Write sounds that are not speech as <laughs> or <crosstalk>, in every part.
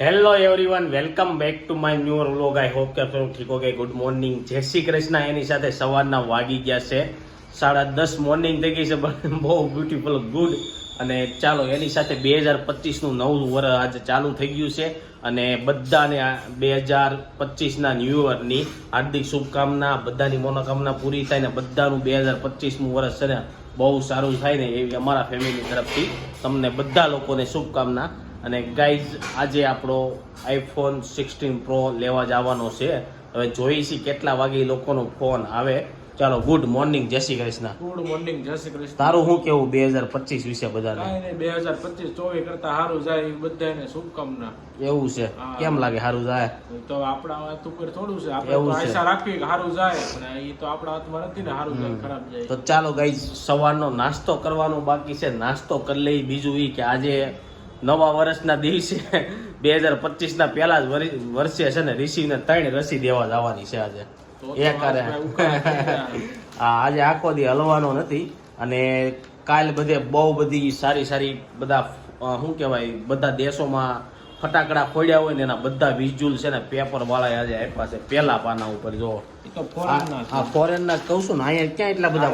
Hello everyone welcome back to my new vlog I hope કે તમે ઠીક okay good morning જય શ્રી કૃષ્ણ. એની સાથે સવારના વાગી ગયા છે. સાડા દસ મોર્નિંગ થઈ ગઈ છે, પણ બહુ બ્યુટીફુલ ગુડ અને ચાલો, એની સાથે બે હજાર પચીસનું નવું વર્ષ આજે ચાલુ થઈ ગયું છે. અને બધાને બે હજાર પચીસના ન્યૂ યરની હાર્દિક શુભકામના, બધાની મનોકામના પૂરી થાય ને બધાનું બે હજાર પચીસનું વર્ષ છે ને બહુ સારું થાય ને એવી અમારા ફેમિલી તરફથી તમને બધા લોકોને શુભકામના અને ગાઈઝ આજે આપણો આઈફોન સિક્સટીન પ્રો લેવા જવાનો છે. હવે જોઈ છીએ કેટલા વાગે લોકોનો ફોન આવે. ચાલો ગુડ મોર્નિંગ જય શ્રી કૃષ્ણ. ગુડ મોર્નિંગ જય શ્રી કૃષ્ણ. તારું શું કેવું બે હજાર પચીસ વિશે બધાને? બે હજાર પચીસ ચોવીસ કરતા સારું જાય બધાને શુભકામના. એવું છે. કેમ લાગે સારું જાય? તો આપણા હાથ ઉપર થોડું છે. આપણે એવું. આશા રાખવી કે સારું જાય એ તો આપણા હાથમાં નથી ને સારું જાય ખરાબ જાય. તો ચાલો ગાઈઝ સવારનો નાસ્તો કરવાનો બાકી છે. નાસ્તો કરી લઈ બીજું એ કે આજે નવા વર્ષના દિવસે <laughs> બે હજાર પચીસના પહેલા જ વર્ષે છે ને રિસીવને ત્રણ રસી દેવા જવાની છે આજે. એ કરે <laughs> આજે આખો દી હલવાનો નથી. અને કાલ બધે બહુ બધી સારી સારી બધા શું કહેવાય બધા દેશોમાં ફટાકડા ફોડ્યા હોય ને એના બધા વિઝ્યુઅલ છે ને પેપર વાળા આજે આપ્યા છે. પેલા પાના ઉપર જો. ફોરેન ના કહું છું ને અહીંયા ક્યાં એટલા બધા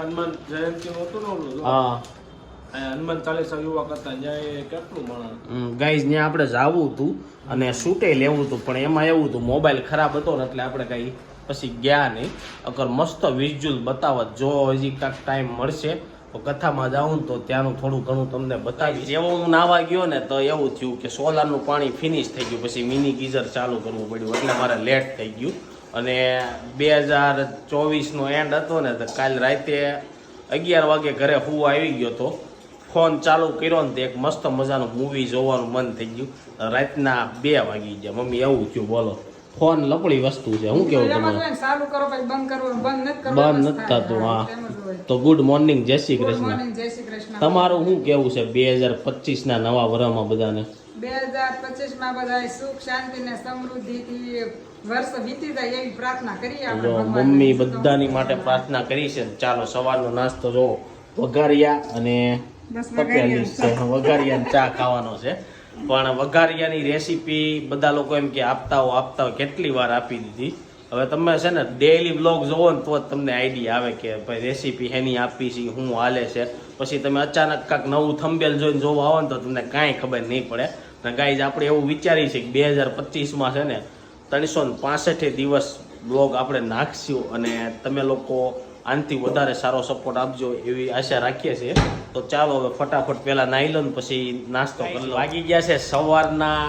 હનુમાન જયંતિ હતું ને હા. હનુમાન ચાલીસા યુવા કરતા ત્યાં કેટલું માણસ ગાઈઝ ત્યાં આપણે જાવું હતું અને શૂટે લેવું હતું પણ એમાં એવું હતું મોબાઈલ ખરાબ હતો ને એટલે આપણે કઈ પછી ગયા નહીં. અગર મસ્ત વિઝ્યુઅલ બતાવત જો હજી કાંક ટાઈમ મળશે તો કથામાં જાઉં ને તો ત્યાંનું થોડું ઘણું તમને બતાવીશ. જેવો હું નાવા ગયો ને તો એવું થયું કે સોલારનું પાણી ફિનિશ થઈ ગયું પછી મિની ગીઝર ચાલુ કરવું પડ્યું એટલે મારે લેટ થઈ ગયું. અને બે હજાર ચોવીસનો એન્ડ હતો ને તો કાલ રાતે અગિયાર વાગે ઘરે હું આવી ગયો તો ફોન ચાલુ કર્યો ને તો એક મસ્ત મજાનું મૂવી જોવાનું મન થઈ ગયું. રાતના બે વાગી ગયા. મમ્મી એવું થયું બોલો. ફોન લપડી વસ્તુ છે. હું કેવું તમે ચાલુ કરો પછી બંધ નથી બંધ નથી થતું હા. તો ગુડ મોર્નિંગ જય શ્રી કૃષ્ણ. જય શ્રી કૃષ્ણ. તમારું શું કેવું છે બે હજાર પચીસ ના નવા વર્ષમાં બધાને? બે હજાર પચીસમાં બધા સુખ શાંતિ ને સમૃદ્ધિથી વર્ષ વીતી જાય એવી પ્રાર્થના કરીએ આપણે મમ્મી બધાની માટે પ્રાર્થના કરી છે. ચાલો સવારનો નાસ્તો જો વઘારિયા અને વઘારિયાનું છે વઘારિયાનો ચા ખાવાનો છે. પણ વઘારિયાની રેસીપી બધા લોકો એમ કે આપતા હો આપતા હો. કેટલી વાર આપી દીધી? હવે તમે છે ને ડેઈલી વ્લોગ જોવો ને તો જ તમને આઈડિયા આવે કે ભાઈ રેસીપી એની આપી છે શું હાલે છે. પછી તમે અચાનક કાંક નવું થંબેલ જોઈને જોવા આવો ને તો તમને કાંઈ ખબર નહીં પડે. ને ગાઈઝ આપણે એવું વિચારી છે કે બે હજાર પચીસમાં છે ને ત્રણસો ને પાસઠે દિવસ બ્લોગ આપણે નાખશું અને તમે લોકો આનાથી વધારે સારો સપોર્ટ આપજો એવી આશા રાખીએ છીએ. તો ચાલો હવે ફટાફટ પહેલા નાહી લો ને પછી નાસ્તો કરી લો. વાગી ગયા છે સવારના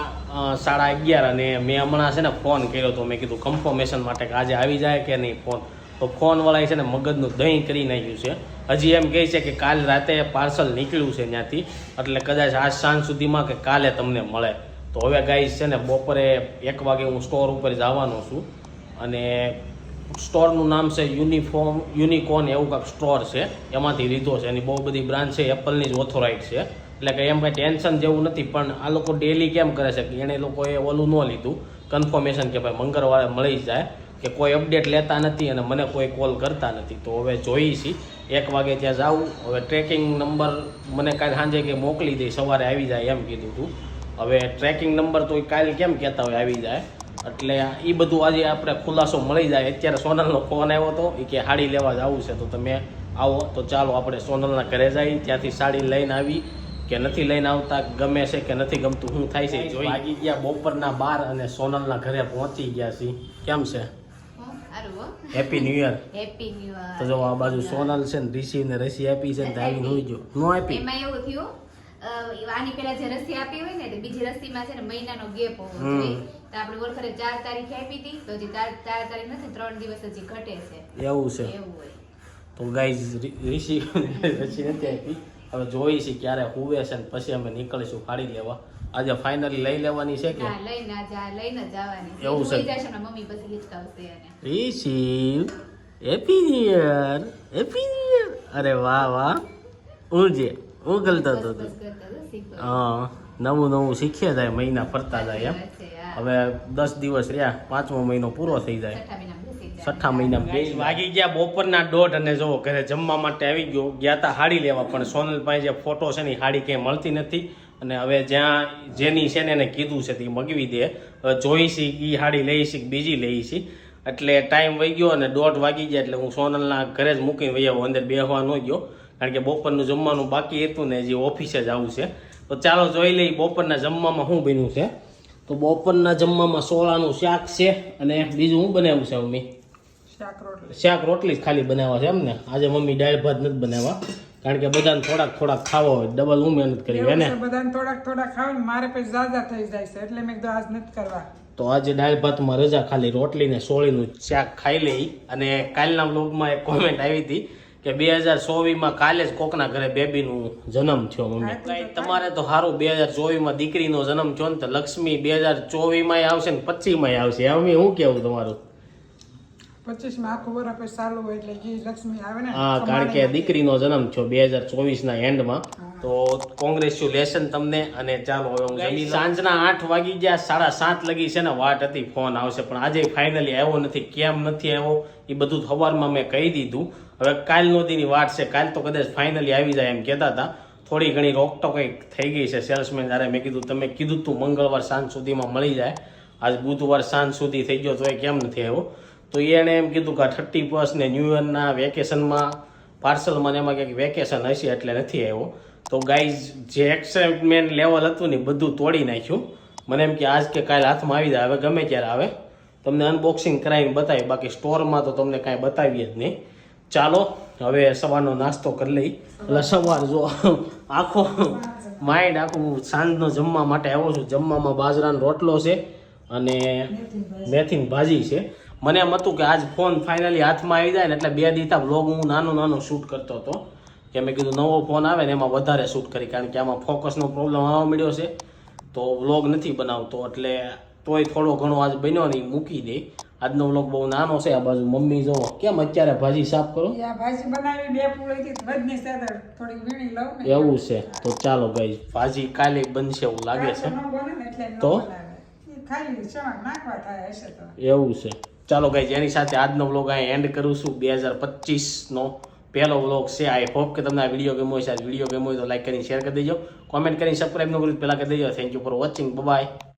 સાડા અગિયાર અને મેં હમણાં છે ને ફોન કર્યો તો મેં કીધું કન્ફર્મેશન માટે કે આજે આવી જાય કે નહીં ફોન. તો ફોનવાળાએ છે ને મગજનું દહીં કરી નાખ્યું છે. હજી એમ કહે છે કે કાલ રાતે પાર્સલ નીકળ્યું છે ત્યાંથી. એટલે કદાચ આજ સાંજ સુધીમાં કે કાલે તમને મળે. તો હવે ગાઈસ છે ને બપોરે એક વાગે હું સ્ટોર ઉપર જવાનો છું. અને સ્ટોરનું નામ છે યુનિફોર્મ, યુનિકોન એવું કાંઈક સ્ટોર છે. એમાંથી લીધો છે. એની બહુ બધી બ્રાન્ચ છે. એપલની જ ઓથોરાઇટ છે. એટલે કે એમ કાંઈ ટેન્શન જેવું નથી, પણ આ લોકો ડેલી કેમ કરે છે કે એણે લોકોએ ઓલું ન લીધું. કન્ફર્મેશન કે ભાઈ મંગળવારે મળી જાય કે કોઈ અપડેટ લેતા નથી અને મને કોઈ કોલ કરતા નથી. તો હવે જોઈ છીએ એક વાગે ત્યાં જાઉં. હવે ટ્રેકિંગ નંબર મને કાલે સાંજે કે મોકલી દઈ સવારે આવી જાય એમ કીધું હતું હવે ટ્રેકિંગ નંબર તો કાલે કેમ કહેતા હોય? આવી જાય. એટલે એ બધું આજે આપણે ખુલાસો મળી જાય. અત્યારે સોનલનો ફોન આવ્યો હતો એ કે સાડી લેવા જવું છે. તો તમે આવો તો ચાલો આપણે સોનલના ઘરે જઈ ત્યાંથી સાડી લઈને આવી કે નથી લઈને આવતા ગમે છે કે નથી ગમતું શું થાય છે જોઈ. લાગી ગયા બપોરના બાર અને સોનલના ઘરે પહોંચી ગયા છીએ. કેમ છે? Happy new year happy new તો જો આ બાજુ સોનલ છે ને રિસીવ ને રસી આપી છે ને તો આવી હોઈ જો નો આપી? એમાં એવું થયું આની પેલા જે રસી આપી હોય ને તો બીજી રસીમાં છે ને મહિનાનો ગેપ હોવો જોઈએ. તો આપણે ઓળખરે ચાર તારીખ આપી હતી તો હજી ચાર ચાર તારીખ નથી ત્રણ દિવસ હજી ઘટે છે. એવું છે. એવું હોય. તો ગાઈઝ રિસી રસી નથી આપી. હવે જોઈ છે ક્યારે હુવે છે ને પછી અમે નીકળીશું ફાડી લેવા. આજે ફાઇનલી લઈ લેવાની છે કે? હા લઈને લઈને જવાની એવું છે. મમ્મી પછી હિચકાવશે receive happy new year happy new year અરે વાહ વાહ. ઊંજે ઉગલતો હતો. હા નવું નવું શીખીએ જાય મહિના ફરતા જાય એમ. હવે દસ દિવસ રહ્યા પાંચમો મહિનો પૂરો થઈ જાય. છઠ્ઠા બે વાગી ગયા બપોરના દોઢ અને જો ઘરે જમવા માટે આવી ગયો. ગયા તા હાડી લેવા પણ સોનલ પાસે જે ફોટો છે ને હાડી ક્યાંય મળતી નથી. અને હવે જ્યાં જેની છે ને એને કીધું છે તે મગવી દે. હવે જોઈ એ હાડી લઈશી કે બીજી લઈશી છે એટલે ટાઈમ વહી ગયો અને દોઢ વાગી ગયા એટલે હું સોનલના ઘરે જ મૂકીને વહી અંદર બેહવા ન ગયો. કારણ કે બપોરનું જમવાનું બાકી હતું ને હજી ઓફિસે જ આવું છે. તો ચાલો જોઈ લઈએ બપોરના જમવામાં શું બન્યું છે. તો બપોરના જમવામાં સોળાનું શાક છે અને બીજું શું બનાવ્યું છે મમ્મી? શાક રોટલી. શાક રોટલી જ ખાલી બનાવવા છે એમ ને? આજે મમ્મી દાળ ભાત નથી બનાવવા. કારણ કે બધાને થોડાક થોડાક ખાવા હોય ડબલ હું મહેનત કરી હે એવું ને છે બધાને થોડાક થોડાક ખાવે ને મારે પછી ઝાઝા થઈ જાય છે એટલે મેં કીધું આજ નથી કરવા. તો આજે દાળ ભાતમાં રજા ખાલી રોટલી ને સોળીનું શાક ખાઈ લઈ. અને કાલના બ્લોગમાં એક કોમેન્ટ આવી હતી કે બે હજાર ચોવીસમાં કાલે જ કોકના ઘરે બેબીનું જન્મ થયો મમ્મી. તમારે તો સારું બે હજાર ચોવીસમાં દીકરીનો જન્મ થયો ને તો લક્ષ્મી બે હજાર ચોવીસમાં આવશે ને પચીસમાં આવશે. એમ શું કેવું તમારું? પચીસમાં આખું વર્ષ પછી હોય એટલે જે લક્ષ્મી આવે ને હા કારણ કે દીકરીનો જન્મ થયો બે હજાર ચોવીસના એન્ડમાં. તો કોંગ્રેચ્યુલેશન તમને અને ચાલો હવે હું જમી સાંજના આઠ વાગી ગયા, સાડા સાત લગી છે ને, વાટ હતી, ફોન આવશે. પણ આજે ફાઇનલી આવ્યો નથી. કેમ નથી આવ્યો? એ બધું સવારમાં મેં કહી દીધું. હવે કાલનો દીની વાટ છે. કાલ તો કદાચ ફાઇનલી આવી જાય એમ કહેતા હતા. થોડી ઘણી રોકટોક થઈ ગઈ છે સેલ્સમેન જ્યારે મેં કીધું, તમે કીધું તું મંગળવાર સાંજ સુધીમાં મળી જાય. આજ બુધવાર સાંજ સુધી થઈ ગયો તો એ કેમ નથી આવ્યો? તો એણે એમ કીધું કે થર્ટી પ્લસ ને ન્યૂ યરના વેકેશનમાં પાર્સલમાં એમાં કંઈક વેકેશન હશે એટલે નથી આવ્યો. તો ગાઈઝ જે એક્સાઇટમેન્ટ લેવલ હતું ને બધું તોડી નાખ્યું. મને એમ કે આજ કે કાલ હાથમાં આવી જાય, હવે ગમે ત્યારે આવે. તમને અનબોક્સિંગ કરાવીને બતાવી બાકી સ્ટોરમાં તો તમને કાંઈ બતાવીએ જ નહીં. ચાલો, હવે સવારનો નાસ્તો કરી લઈ. એટલે સવાર જો આખો માઇન્ડ આખું સાંજનો જમવા માટે આવ્યો છું. જમવામાં બાજરાનો રોટલો છે અને મેથીની ભાજી છે. મને એમ હતું કે આજ ફોન ફાઇનલી હાથમાં આવી જાય ને એટલે બે દીતા બ્લોગ હું નાનો નાનો શૂટ કરતો હતો. કે મેં કીધું નવો ફોન આવે ને એમાં વધારે શૂટ કરી કારણ કે આમાં ફોકસનો પ્રોબ્લેમ આવવા મળ્યો છે. તો વ્લોગ નથી બનાવતો એટલે તોય થોડો ઘણો આજ બન્યો ને મૂકી દે. આજનો વ્લોગ બહુ નાનો છે આ બાજુ મમ્મી જો કેમ અત્યારે ભાજી સાફ કરો? ભાજી બનાવી બે પૂળીથી સાથે થોડીક વીણી લઉં એવું છે તો ચાલો ભાઈ ભાજી કાલે બનશે એવું લાગે છે. તો? એવું છે. ચાલો ગાઈઝ એની સાથે આજનો વ્લોગ અહીં એન્ડ કરું છું બે હજાર પચીસનો પહેલો વ્લોગ છે આઈ હોપ કે તમને આ વીડિયો ગમ્યો છે આ વીડિયો ગમ્યો હોય તો લાઈક કરીને શેર કરી દેજો. કોમેન્ટ કરીને સબસ્ક્રાઈબ ન કર્યું પહેલાં કરી દેજો. Thank you for watching bye